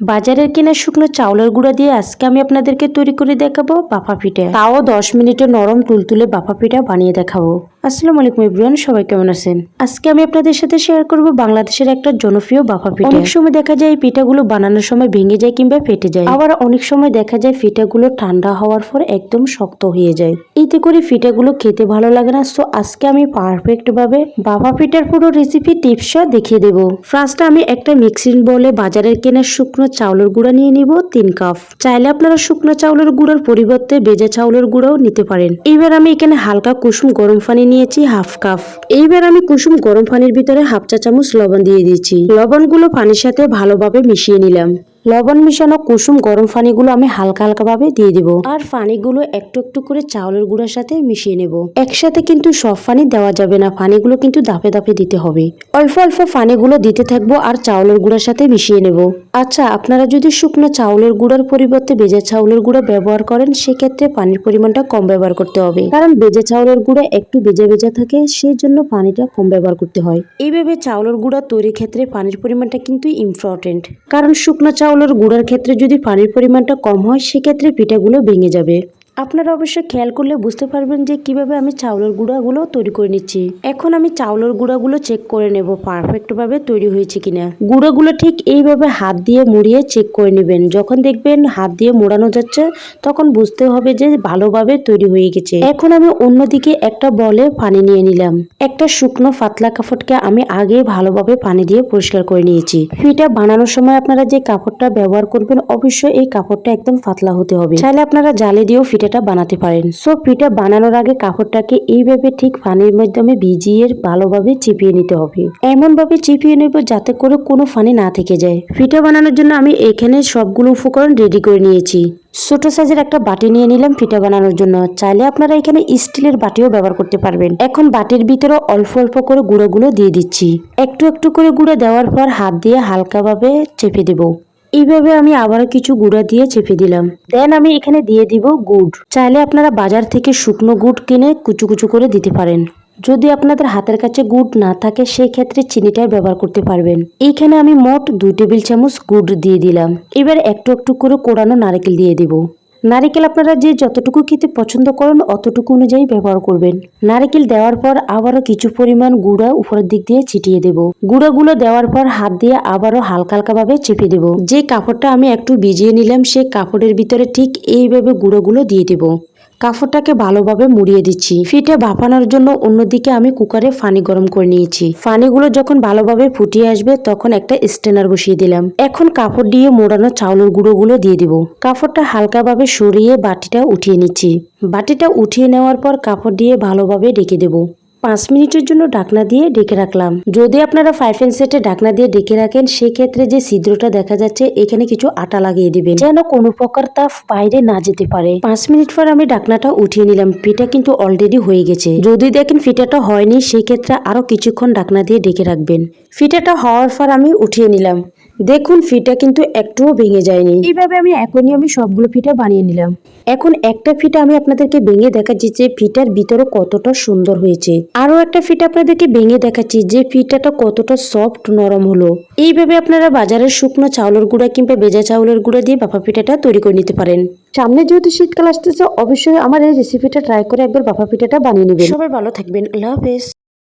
বাজারের কেনা শুকনো চাউলের গুঁড়া দিয়ে আজকে আমি আপনাদেরকে তৈরি করে দেখাবো বাফা পিঠা। তাও দশ মিনিটে নরম তুলতুলে বাফা পিঠা বানিয়ে দেখাবো। আসসালামু আলাইকুম ইব্রাহিম সবাই কেমন আছেন? আজকে আমি আপনাদের সাথে শেয়ার করব বাংলাদেশের একটা জনপ্রিয় বাফা পিঠা। অনেক সময় দেখা যায় এই পিঠাগুলো বানানোর সময় ভেঙে যায় কিংবা ফেটে যায়। আবার অনেক সময় দেখা যায় পিঠাগুলো ঠান্ডা হওয়ার পর একদম শক্ত হয়ে যায়। এতে করে পিঠাগুলো খেতে ভালো লাগে না সো আজকে আমি পারফেক্ট ভাবে বাফা পিঠার পুরো রেসিপি টিপসটা দেখিয়ে দেবো। ফার্স্ট আমি একটা মিক্সিং বলে বাজারের কেনা শুকনো চাউলের গুঁড়া নিয়ে নিব তিন কাপ চাইলে আপনারা শুকনো চাউলের গুঁড়ার পরিবর্তে ভেজা চাউলের গুঁড়াও নিতে পারেন। এবার আমি এখানে হালকা কুসুম গরম পানি নিয়েছি হাফ কাপ। এইবার আমি কুসুম গরম পানির ভিতরে হাফ চা চামচ লবণ দিয়ে দিয়েছি। লবণগুলো পানির সাথে ভালোভাবে মিশিয়ে নিলাম। লবণ মিশানো কুসুম গরম পানিগুলো আমি হালকা হালকা ভাবে দিয়ে দিব। আর পানিগুলো একটু একটু করে চাউলের গুঁড়ার সাথে মিশিয়ে নেব। একসাথে কিন্তু সব পানি দেওয়া যাবে না পানিগুলো কিন্তু দাপে দাপে দিতে হবে। অল্প অল্প পানিগুলো দিতে থাকব আর চাউলের গুঁড়ার সাথে মিশিয়ে নেব। আচ্ছা আপনারা যদি শুকনো চাউলের গুঁড়ার পরিবর্তে বেজে চাউলের গুঁড়া ব্যবহার করেন, সেক্ষেত্রে পানির পরিমাণটা কম ব্যবহার করতে হবে। কারণ বেজে চাউলের গুঁড়া একটু বেজে বেজে থাকে সেই জন্য পানিটা কম ব্যবহার করতে হয়। এইভাবে চাউলের গুঁড়া তৈরির ক্ষেত্রে পানির পরিমাণটা কিন্তু ইম্পর্টেন্ট কারণ শুকনো চাউলের গুঁড়ার ক্ষেত্রে যদি পানির পরিমাণটা কম হয় সেক্ষেত্রে পিঠাগুলো ভেঙে যাবে। আপনারা অবশ্যই খেয়াল করলে বুঝতে পারবেন যে কীভাবে আমি চাউলের গুঁড়াগুলো তৈরি করে নিচ্ছি। এখন আমি চাউলের গুঁড়াগুলো চেক করে নেব পারফেক্ট ভাবে তৈরি হয়েছে কিনা। গুঁড়োগুলো ঠিক এইভাবে হাত দিয়ে মুড়িয়ে চেক করে নেবেন। যখন দেখবেন হাত দিয়ে মোড়ানো যাচ্ছে, তখন বুঝতে হবে যে ভালোভাবে তৈরি হয়ে গেছে। এখন আমি অন্যদিকে একটা বলে পানি নিয়ে নিলাম। একটা শুকনো পাতলা কাপড়কে আমি আগে ভালোভাবে পানি দিয়ে পরিষ্কার করে নিয়েছি। পিঠা বানানোর সময় আপনারা যে কাপড়টা ব্যবহার করবেন, অবশ্যই এই কাপড়টা একদম পাতলা হতে হবে। চাইলে আপনারা জালে দিয়েও পিঠাটা বানাতে পারেন। সো পিঠা বানানোর আগে কাপড়টাকে এইভাবে ঠিক পানির মাধ্যমে ভিজিয়ে ভালোভাবে চিপিয়ে নিতে হবে। এমন ভাবে চিপিয়ে নেব যাতে করে কোনো পানি না থেকে যায়। পিঠা বানানোর জন্য আমি এখানে সবগুলো উপকরণ রেডি করে নিয়েছি। ছোট সাইজের একটা বাটি নিয়ে নিলাম পিঠা বানানোর জন্য। চাইলে আপনারা এখানে স্টিলের বাটিও ব্যবহার করতে পারবেন। এখন বাটির ভিতরে অল্প অল্প করে গুঁড়োগুলো দিয়ে দিচ্ছি। একটু একটু করে গুঁড়ো দেওয়ার পর হাত দিয়ে হালকাভাবে চেপে দেবো। এইভাবে আমি আবার কিছু গুঁড়া দিয়ে চেপে দিলাম। দেন আমি এখানে দিয়ে দিব গুড়। চাইলে আপনারা বাজার থেকে শুকনো গুড় কিনে কুচু কুচু করে দিতে পারেন। যদি আপনাদের হাতের কাছে গুড় না থাকে সেই ক্ষেত্রে চিনিটাই ব্যবহার করতে পারবেন। এইখানে আমি মোট দুই টেবিল চামচ গুড় দিয়ে দিলাম। এবার একটু একটু করে কোড়ানো নারকেল দিয়ে দিব। নারিকেল আপনারা যে যতটুকু খেতে পছন্দ করেন, অতটুকু অনুযায়ী ব্যবহার করবেন। নারিকেল দেওয়ার পর আবারও কিছু পরিমাণ গুঁড়া উপরের দিক দিয়ে ছিটিয়ে দেব। গুঁড়াগুলো দেওয়ার পর হাত দিয়ে আবারও হালকা হালকাভাবে চেপে দেব। যে কাপড়টা আমি একটু ভিজিয়ে নিলাম সেই কাপড়ের ভিতরে ঠিক এইভাবে গুঁড়োগুলো দিয়ে দেব। কাপড়টাকে ভালোভাবে মুড়িয়ে দিচ্ছি। ফিটে ভাপানোর জন্য অন্যদিকে আমি কুকারে ফানি গরম করে নিয়েছি। ফানিগুলো যখন ভালোভাবে ফুটিয়ে আসবে, তখন একটা স্টেনার বসিয়ে দিলাম। এখন কাপড় দিয়ে মোড়ানো চাউলের গুঁড়োগুলো দিয়ে দিব। কাপড়টা হালকাভাবে সরিয়ে বাটিটা উঠিয়ে নিচ্ছি। বাটিটা উঠিয়ে নেওয়ার পর কাপড় দিয়ে ভালোভাবে ডেকে দেবো। পাঁচ মিনিটের জন্য ঢাকনা দিয়ে ডেকে রাখলাম। যদি আপনারা ফাইভ এন সেটে ঢাকনা দিয়ে ডেকে রাখেন, সেক্ষেত্রে যে ছিদ্রটা দেখা যাচ্ছে, এখানে কিছু আটা লাগিয়ে দিবেন। যেন কোনো প্রকার তাপ বাইরে না যেতে পারে। পাঁচ মিনিট পর আমি ঢাকনাটা উঠিয়ে নিলাম। পিঠা কিন্তু অলরেডি হয়ে গেছে। যদি দেখেন ফিটাটা হয়নি, সেক্ষেত্রে আরও কিছুক্ষণ ঢাকনা দিয়ে ডেকে রাখবেন। ফিটাটা হওয়ার পর আমি উঠিয়ে নিলাম। দেখুন ফিটা কিন্তু একটুও ভেঙে যায়নি। এইভাবে আমি এখনই আমি সবগুলো ফিটা বানিয়ে নিলাম। এখন একটা ফিটা আমি আপনাদেরকে ভেঙে দেখাচ্ছি যে ফিটার ভিতরে কতটা সুন্দর হয়েছে। আরও একটা ফিটা আপনাদেরকে ভেঙে দেখাচ্ছি যে ফিটাটা কতটা সফট নরম হলো। এইভাবে আপনারা বাজারের শুকনো চাউলের গুঁড়া কিংবা ভেজা চাউলের গুঁড়া দিয়ে বাফা পিঠাটা তৈরি করে নিতে পারেন। সামনে যেহেতু শীতকাল আসতেছে অবশ্যই আমার এই রেসিপিটা ট্রাই করে একবার বাফা পিঠাটা বানিয়ে নেবেন। সবাই ভালো থাকবেন আল্লাহ হাফেজ।